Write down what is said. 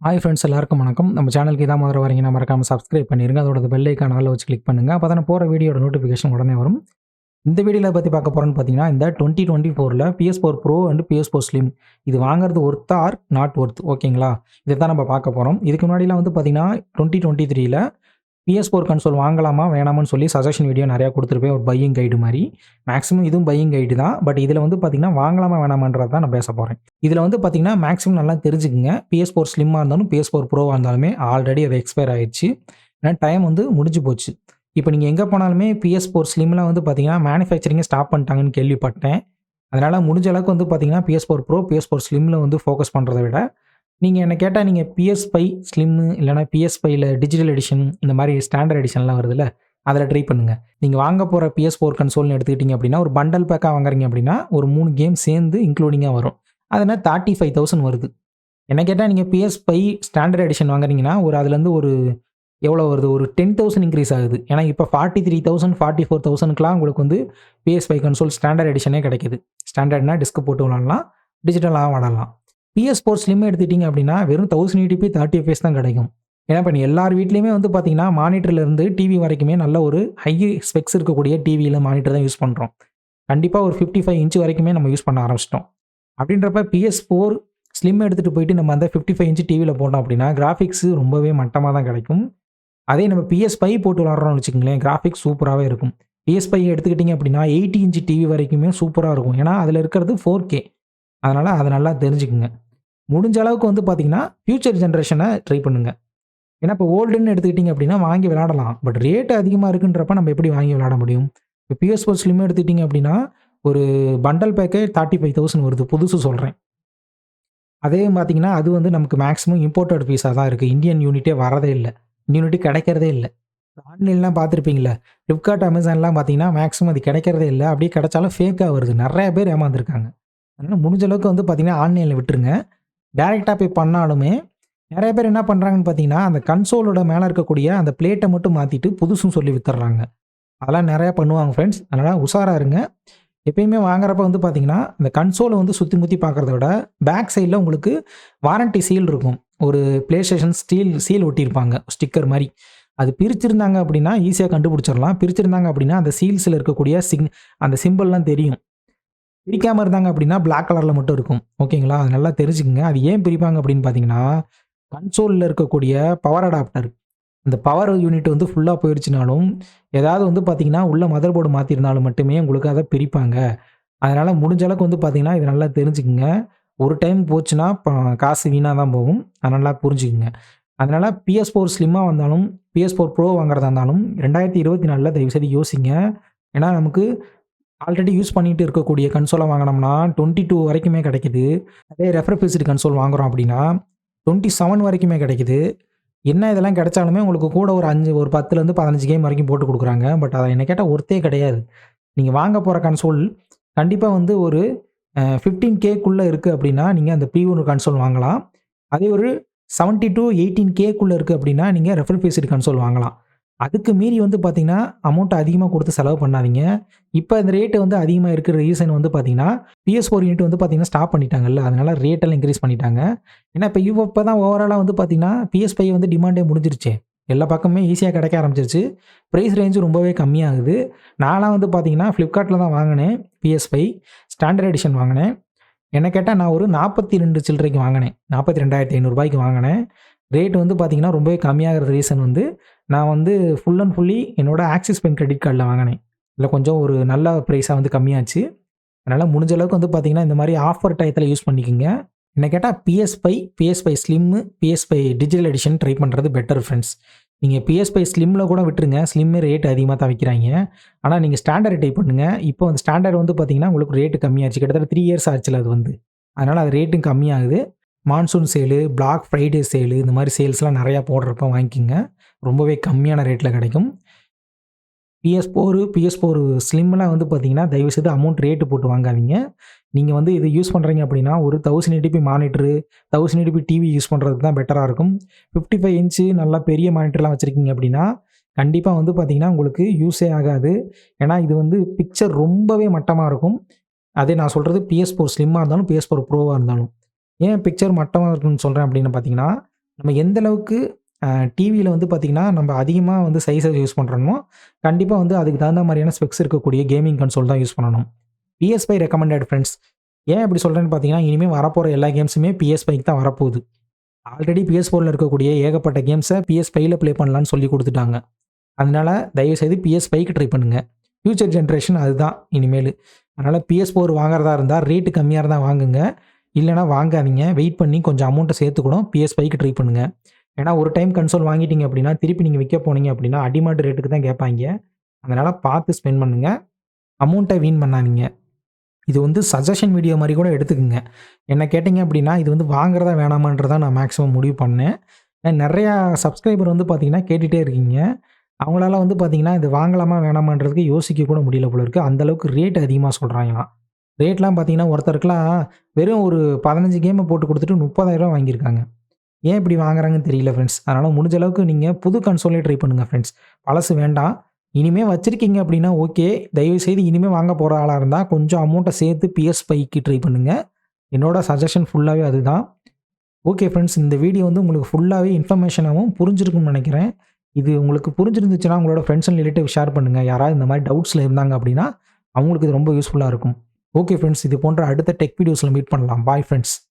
Hi friends எல்லாருக்கும் வணக்கம். நம்ம சேனலுக்கு இதாக முதல்ல வரீங்கன்னா மறக்காமல் சப்ஸ்கிரைப் பண்ணிருங்க. அதோட பெல் ஐக்கான் அதில் வச்சு கிளிக் பண்ணுங்கள் அப்போ தான் போகிற வீடியோட நோட்டிஃபிகேஷன் உடனே வரும். இந்த வீடியோவில் பற்றி பார்க்க போகிறோன்னு பார்த்தீங்கன்னா இந்த டுவெண்ட்டி டுவெண்ட்டி ஃபோரில் PS four pro and PS four slim இது வாங்குறது ஒர்த் ஆர் நாட் ஒர்த் ஓகேங்களா இதை தான் நம்ம பார்க்க போகிறோம் இதுக்கு முன்னாடிலாம் வந்து பார்த்தீங்கன்னா டுவெண்ட்டி டுவெண்ட்டி த்ரீல பிஎஸ் ஃபோர் கன்சோல் வாங்கலாமா வேணாமான்னு சொல்லி சஜஷன் வீடியோ நிறையா கொடுத்துருப்பேன். ஒரு பையிங் கைடு மாதிரி. மேக்ஸிமம் இதுவும் பையிங் கைடு தான். பட் இதில் வந்து பார்த்தீங்கன்னா வாங்கலாமா வேணாமான்றது தான் நான் பேச போகிறேன் இதில் வந்து பார்த்தீங்கன்னா மேக்ஸிமம் நல்லா தெரிஞ்சுக்குங்க. பிஎஸ் ஃபோர் ஸ்லிம்மாக இருந்தாலும் பிஎஸ் ஃபோர் ப்ரோவாக இருந்தாலுமே ஆல்ரெடி அது எக்ஸ்பயர் ஆயிடுச்சு. ஏன்னா டைம் வந்து முடிஞ்சு போச்சு. இப்போ நீங்கள் எங்கே போனாலுமே பிஎஸ் ஃபோர் ஸ்லிம்லாம் வந்து பார்த்தீங்கன்னா மேனுஃபேக்சரிங்கை ஸ்டாப் பண்ணிட்டாங்கன்னு கேள்விப்பட்டேன். அதனால் முடிஞ்ச அளவுக்கு வந்து பார்த்தீங்கன்னா BS four pro BS four ஸ்லிம்மில் வந்து ஃபோக்கஸ் பண்ணுறதை விட நீங்கள் என்ன கேட்டால் நீங்கள் பிஎஸ் ஃபை ஸ்லிம்மு இல்லைனா பிஎஸ் ஃபைல டிஜிட்டல் எடிஷன் இந்த மாதிரி ஸ்டாண்டர்ட் எடிஷன்லாம் வருதுல்ல அதில் ட்ரை பண்ணுங்கள் நீங்கள் வாங்க போகிற பிஎஸ் ஃபோர் கன்சோல்னு எடுத்துக்கிட்டிங்க அப்படின்னா ஒரு பண்டல் பேக்காக வாங்குறீங்க அப்படின்னா ஒரு மூணு கேம் சேர்ந்து இன்க்ளூடிங்காக வரும். அதனால் தேர்ட்டி ஃபைவ் தௌசண்ட் வருது. என்ன கேட்டால் நீங்கள் பிஎஸ் ஃபை ஸ்டாண்டர்ட் எடிஷன் வாங்குறீங்கன்னா ஒரு அதுலேருந்து ஒரு எவ்வளோ வருது? ஒரு டென் தௌசண்ட் இன்க்ரீஸ் ஆகுது. ஏன்னா இப்போ forty three thousand forty four தௌசண்ட்க்குலாம் உங்களுக்கு வந்து பிஎஸ் ஃபைவ் கன்சோல் ஸ்டாண்டர்ட் எடிஷனே கிடைக்குது. ஸ்டாண்டர்ட்னா டிஸ்க் போட்டு விளாடலாம் டிஜிட்டலாக விளாடலாம். பிஎஸ் ஃபோர் ஸ்லிம் எடுத்துட்டிங்க அப்படின்னா வெறும் தௌசண்ட் எயிட்டிபி தேர்ட்டி எஃப்எஸ் தான் கிடைக்கும். ஏன்னா இப்போ நீ எல்லார் வீட்லேயுமே வந்து பார்த்தீங்கன்னா மானிட்டர்லேருந்து டிவி வரைக்குமே நல்ல ஒரு ஹை ஸ்பெக்ஸ் இருக்கக்கூடிய டிவியில் மானிட்டர் தான் யூஸ் பண்ணுறோம் கண்டிப்பாக ஒரு ஃபிஃப்டி ஃபைவ் இன்ச் வரைக்குமே நம்ம யூஸ் பண்ண ஆரம்பிச்சிட்டோம். அப்படின்றப்ப பிஎஸ் ஃபோர் ஸ்லிம் எடுத்துகிட்டு போயிட்டு நம்ம அந்த ஃபிஃப்டி ஃபைவ் இன்ச் டிவியில் போட்டோம் அப்படின்னா கிராஃபிக்ஸ் ரொம்பவே மட்டமாக தான் கிடைக்கும். அதே நம்ம பிஎஸ் ஃபைவ் போட்டு விளாட்றோம்னு வச்சுக்கோங்களேன் கிராஃபிக்ஸ் சூப்பராகவே இருக்கும். பிஎஸ் ஃபைவ் எடுத்துக்கிட்டிங்க அப்படின்னா எயிட்டி இன்ச் டிவி வரைக்குமே சூப்பராக இருக்கும். ஏன்னா அதில் இருக்கிறது ஃபோர் கே அதனால் அதை நல்லா தெரிஞ்சுக்குங்க. முடிஞ்ச அளவுக்கு வந்து பார்த்தீங்கன்னா ஃப்யூச்சர் ஜென்ரேஷனை ட்ரை பண்ணுங்க. ஏன்னா இப்போ ஓல்டுன்னு எடுத்துக்கிட்டிங்க அப்படின்னா வாங்கி விளாடலாம் பட் ரேட்டு அதிகமாக இருக்குன்றப்ப நம்ம எப்படி வாங்கி விளாட முடியும்? இப்போ பிஎஸ் ஃபோர் ஸ்லிம் எடுத்துக்கிட்டிங்க அப்படின்னா ஒரு பண்டல் பேக்கே தேர்ட்டி ஃபைவ் தௌசண்ட் வருது. புதுசு சொல்கிறேன் அதே பார்த்தீங்கன்னா அது வந்து நமக்கு மேக்ஸிமம் இம்போர்ட்டட் பீஸாக தான் இருக்குது இந்தியன் யூனிட்டே வரதே இல்லை. யூனிட்டி கிடைக்கிறதே இல்லை. ஆன்லைன்லாம் பார்த்துருப்பீங்களா ஃப்ளிப்கார்ட் அமேசான்லாம் பார்த்தீங்கன்னா மேக்ஸிமம் அது கிடைக்கிறதே இல்லை. அப்படியே கிடைச்சாலும் ஃபேக்காக வருது. நிறைய பேர் ஏமாந்துருக்காங்க. அதனால் முடிஞ்ச அளவுக்கு வந்து பார்த்தீங்கன்னா ஆன்லைனில் விட்டுருங்க. டேரெக்டாக போய் பண்ணாலுமே நிறைய பேர் என்ன பண்ணுறாங்கன்னு பார்த்தீங்கன்னா அந்த கன்சோலோட மேலே இருக்கக்கூடிய அந்த பிளேட்டை மட்டும் மாற்றிட்டு புதுசும் சொல்லி வித்துறாங்க அதெல்லாம் நிறையா பண்ணுவாங்க ஃப்ரெண்ட்ஸ் அதனால் உஷாராக இருங்க. எப்பயுமே வாங்குறப்ப வந்து பார்த்தீங்கன்னா இந்த கன்சோலை வந்து சுற்றி முற்றி பார்க்குறத விட பேக் சைடில் உங்களுக்கு வாரண்ட்டி சீல் இருக்கும். ஒரு ப்ளே ஸ்டேஷன் ஸ்டீல் சீல் ஒட்டியிருப்பாங்க. ஸ்டிக்கர் மாதிரி. அது பிரிச்சிருந்தாங்க அப்படின்னா ஈஸியாக கண்டுபிடிச்சிடலாம். பிரிச்சிருந்தாங்க அப்படின்னா அந்த சீல்ஸில் இருக்கக்கூடிய சிங் அந்த சிம்பிள்லாம் தெரியும். பிரிக்காமல் இருந்தாங்க அப்படின்னா பிளாக் கலரில் மட்டும் இருக்கும். ஓகேங்களா? அது நல்லா தெரிஞ்சுக்கங்க. அது ஏன் பிரிப்பாங்க அப்படின்னு பார்த்தீங்கன்னா கன்சோலில் இருக்கக்கூடிய பவர் அடாப்டர் இந்த பவர் யூனிட் வந்து ஃபுல்லாக போயிடுச்சுனாலும் ஏதாவது வந்து பார்த்தீங்கன்னா உள்ள மதர் போர்டு மாற்றிருந்தாலும் மட்டுமே உங்களுக்கு அதை பிரிப்பாங்க. அதனால் முடிஞ்ச அளவுக்கு வந்து பார்த்தீங்கன்னா இதை நல்லா தெரிஞ்சுக்குங்க. ஒரு டைம் போச்சுன்னா காசு வீணாக தான் போகும். அதை நல்லா புரிஞ்சுக்குங்க. அதனால் பிஎஸ் ஃபோர் ஸ்லிம்மாக வந்தாலும் பிஎஸ் ஃபோர் ப்ரோ வாங்குறதா இருந்தாலும் ரெண்டாயிரத்தி இருபத்தி நாலில் தயவுசெய்து யோசிங்க. ஏன்னா நமக்கு ஆல்ரெடி யூஸ் பண்ணிகிட்டு இருக்கக்கூடிய கன்சோலை வாங்கினோம்னா டுவெண்ட்டி டூ வரைக்குமே கிடைக்குது. அதே ரெஃபர் பேசிட்டு கன்சோல் வாங்குகிறோம் அப்படின்னா டுவெண்ட்டி செவன் வரைக்குமே கிடைக்குது. என்ன இதெல்லாம் கிடைச்சாலுமே உங்களுக்கு கூட ஒரு அஞ்சு ஒரு பத்துலேருந்து பதினஞ்சு கேம் வரைக்கும் போட்டு கொடுக்குறாங்க. பட் அதை என்ன கேட்டால் ஒர்த்தே கிடையாது. நீங்கள் வாங்க போகிற கன்சோல் கண்டிப்பாக வந்து ஒரு ஃபிஃப்டீன் கேக்குள்ளே இருக்குது அப்படின்னா நீங்கள் அந்த ப்ரீ ஒன் கன்சோல் வாங்கலாம். அதே ஒரு செவன்ட்டி டு எயிட்டீன் கேக்குள்ளே இருக்குது அப்படின்னா நீங்கள் ரெஃபர் பேசிட் கன்சோல் வாங்கலாம். அதுக்கு மீறி வந்து பார்த்தீங்கன்னா அமௌண்ட் அதிகமாக கொடுத்து செலவு பண்ணாதீங்க. இப்போ இந்த ரேட்டு வந்து அதிகமாக இருக்கிற ரீசன் வந்து பார்த்தீங்கன்னா பிஎஸ் ஃபோர் யூனிட் வந்து பார்த்தீங்கன்னா ஸ்டாப் பண்ணிட்டாங்கல்ல. அதனால ரேட்டெல்லாம் இன்க்ரீஸ் பண்ணிட்டாங்க. ஏன்னா இப்போ இவ இப்போ தான் ஓவராலாக வந்து பார்த்தீங்கன்னா பிஎஸ் ஃபைவ் வந்து டிமாண்டே முடிஞ்சிருச்சு. எல்லா பக்கமே ஈஸியாக கிடைக்க ஆரம்பிச்சிருச்சு. ப்ரைஸ் ரேஞ்சு ரொம்பவே கம்மியாகுது. நான்லாம் வந்து பார்த்தீங்கன்னா ஃப்ளிப்கார்ட்டில் தான் வாங்கினேன் பிஎஸ் ஃபைவ் ஸ்டாண்டர்ட் எடிஷன் வாங்கினேன். என்ன கேட்டால் நான் ஒரு நாற்பத்தி ரெண்டு சில்லறைக்கு வாங்கினேன். நாற்பத்தி ரெண்டாயிரத்தி ஐநூறுரூபாய்க்கு வாங்கினேன். ரேட் வந்து பார்த்தீங்கன்னா ரொம்பவே கம்மியாகிற ரீசன் வந்து நான் வந்து ஃபுல் அண்ட் ஃபுல்லி என்னோடய ஆக்சிஸ் பேங்க் கிரெடிட் கார்டில் வாங்கினேன். இல்லை கொஞ்சம் ஒரு நல்ல ப்ரைஸாக வந்து கம்மியாச்சு. அதனால் முடிஞ்ச அளவுக்கு வந்து பார்த்திங்கன்னா இந்த மாதிரி ஆஃபர் டயத்தில் யூஸ் பண்ணிக்கோங்க. என்ன கேட்டால் PS PS five PS slim PS five digital edition try பண்ணுறது பெட்டர் ஃப்ரெண்ட்ஸ் நீங்கள் பிஎஸ்பை ஸ்லிம்மில் கூட விட்டுருங்க. ஸ்லிம்மு ரேட் அதிகமாக தான் வைக்கிறாங்க. ஆனால் நீங்கள் ஸ்டாண்டர்ட் டைப் பண்ணுங்கள் இப்போ அந்த ஸ்டாண்டர்ட் வந்து பார்த்திங்கன்னா உங்களுக்கு ரேட்டு கம்மியாகிடுச்சு கிட்டத்தட்ட த்ரீ இயர்ஸ் ஆச்சுல அது வந்து. அதனால் அது ரேட்டும் கம்மியாகுது. Monsoon sale black Friday sale இந்த மாதிரி சேல்ஸ்லாம் நிறையா போடுறப்ப வாங்கிக்கிங்க. ரொம்பவே கம்மியான ரேட்டில் கிடைக்கும். பிஎஸ் ஃபோரு பிஎஸ் ஃபோர் ஸ்லிம்லாம் வந்து பார்த்தீங்கன்னா தயவுசெய்து அமௌண்ட் ரேட்டு போட்டு வாங்காதீங்க. நீங்கள் வந்து இது யூஸ் பண்ணுறீங்க அப்படின்னா ஒரு thousand eighty p monitor thousand eighty p TV use பண்ணுறதுக்கு தான் பெட்டராக இருக்கும். ஃபிஃப்டி ஃபைவ் இன்ச்சு நல்லா பெரிய மானிட்டர்லாம் வச்சுருக்கீங்க அப்படின்னா கண்டிப்பாக வந்து பார்த்திங்கன்னா உங்களுக்கு யூஸே ஆகாது. ஏன்னா இது வந்து பிக்சர் ரொம்பவே மட்டமாக இருக்கும். அதே நான் சொல்கிறது பிஎஸ் ஃபோர் ஸ்லிம்மாக இருந்தாலும் பிஎஸ் ஃபோர் ப்ரோவாக இருந்தாலும். ஏன் பிக்சர் மட்டமாக இருக்குன்னு சொல்கிறேன் அப்படின்னு பார்த்தீங்கன்னா நம்ம எந்த அளவுக்கு டிவியில் வந்து பார்த்திங்கன்னா நம்ம அதிகமாக வந்து சைஸை யூஸ் பண்ணுறோமோ கண்டிப்பாக வந்து அதுக்கு தகுந்த மாதிரியான ஸ்பெக்ஸ் இருக்கக்கூடிய கேமிங் கன்சோல் தான் யூஸ் பண்ணணும். பிஎஸ் ஃபை ரெக்கமெண்டட் ஃப்ரெண்ட்ஸ் ஏன் இப்படி சொல்கிறேன்னு பார்த்தீங்கன்னா இனிமேல் வரப்போகிற எல்லா கேம்ஸுமே பிஎஸ் ஃபைக்கு தான் வரப்போகுது. ஆல்ரெடி பிஎஸ் ஃபோரில் இருக்கக்கூடிய ஏகப்பட்ட கேம்ஸை பிஎஸ் ஃபைவ்ல ப்ளே பண்ணலான்னு சொல்லி கொடுத்துட்டாங்க. அதனால தயவுசெய்து பிஎஸ் ஃபைவ்க்கு ட்ரை பண்ணுங்கள் ஃப்யூச்சர் ஜென்ரேஷன் அதுதான் இனிமேல். அதனால் பிஎஸ் ஃபோர் வாங்குறதா இருந்தால் ரேட்டு கம்மியாக இருந்தால் வாங்குங்க. இல்லைனா வாங்காதீங்க. வெயிட் பண்ணி கொஞ்சம் அமௌண்ட்டை சேர்த்து கூட பிஎஸ் ஃபைவ்க்கு ட்ரை பண்ணுங்கள் ஏன்னா ஒரு டைம் கன்சோல் வாங்கிட்டீங்க அப்படின்னா திருப்பி நீங்கள் விற்க போனீங்க அப்படின்னா அடிமாட்டு ரேட்டுக்கு தான் கேட்பாங்க. அதனால் பார்த்து ஸ்பெண்ட் பண்ணுங்கள் அமௌண்ட்டை வீண் பண்ணாதீங்க. இது வந்து சஜஷன் வீடியோ மாதிரி கூட எடுத்துக்கோங்க. என்ன கேட்டிங்க அப்படின்னா இது வந்து வாங்குறதா வேணாமான்றதான் நான் மேக்ஸிமம் முடிவு பண்ணேன். நிறையா சப்ஸ்கிரைபர் வந்து பார்த்தீங்கன்னா கேட்டுகிட்டே இருக்கீங்க. அவங்களால வந்து பார்த்தீங்கன்னா இது வாங்கலாமா வேணாமான்றதுக்கு யோசிக்க கூட முடியல போல இருக்குது அந்தளவுக்கு ரேட் அதிகமாக சொல்கிறாங்களாம் ரேட்லாம் பார்த்தீங்கன்னா ஒருத்தருக்குலாம் வெறும் ஒரு பதினஞ்சு கேமை போட்டு கொடுத்துட்டு முப்பதாயிரரூவா வாங்கியிருக்காங்க. ஏன் இப்படி வாங்குறாங்கன்னு தெரியல ஃப்ரெண்ட்ஸ் அதனால் முடிஞ்ச அளவுக்கு நீங்கள் புது கன்சோலே ட்ரை பண்ணுங்கள் ஃப்ரெண்ட்ஸ் பழசு வேண்டாம். இனிமேல் வச்சுருக்கீங்க அப்படின்னா ஓகே தயவு செய்து இனிமேல் வாங்க போகிற ஆளாக இருந்தால் கொஞ்சம் அமௌண்ட்டை சேர்த்து பிஎஸ் பைக்கு ட்ரை பண்ணுங்கள் என்னோட சஜஷன் ஃபுல்லாகவே அதுதான். ஓகே ஃப்ரெண்ட்ஸ் இந்த வீடியோ வந்து உங்களுக்கு ஃபுல்லாகவே இன்ஃபர்மேஷனாகவும் புரிஞ்சிருக்கும்னு நினைக்கிறேன். இது உங்களுக்கு புரிஞ்சிருந்துச்சுன்னா உங்களோட ஃப்ரெண்ட்ஸ் அண்ட் ரிலேட்டிவ் ஷேர் பண்ணுங்கள் யாராவது இந்த மாதிரி டவுட்ஸில் இருந்தாங்க அப்படின்னா அவங்களுக்கு இது ரொம்ப யூஸ்ஃபுல்லாக இருக்கும். ஓகே ஃப்ரெண்ட்ஸ் இது போன்ற அடுத்த டெக் வீடியோஸில் மீட் பண்ணலாம். Bye friends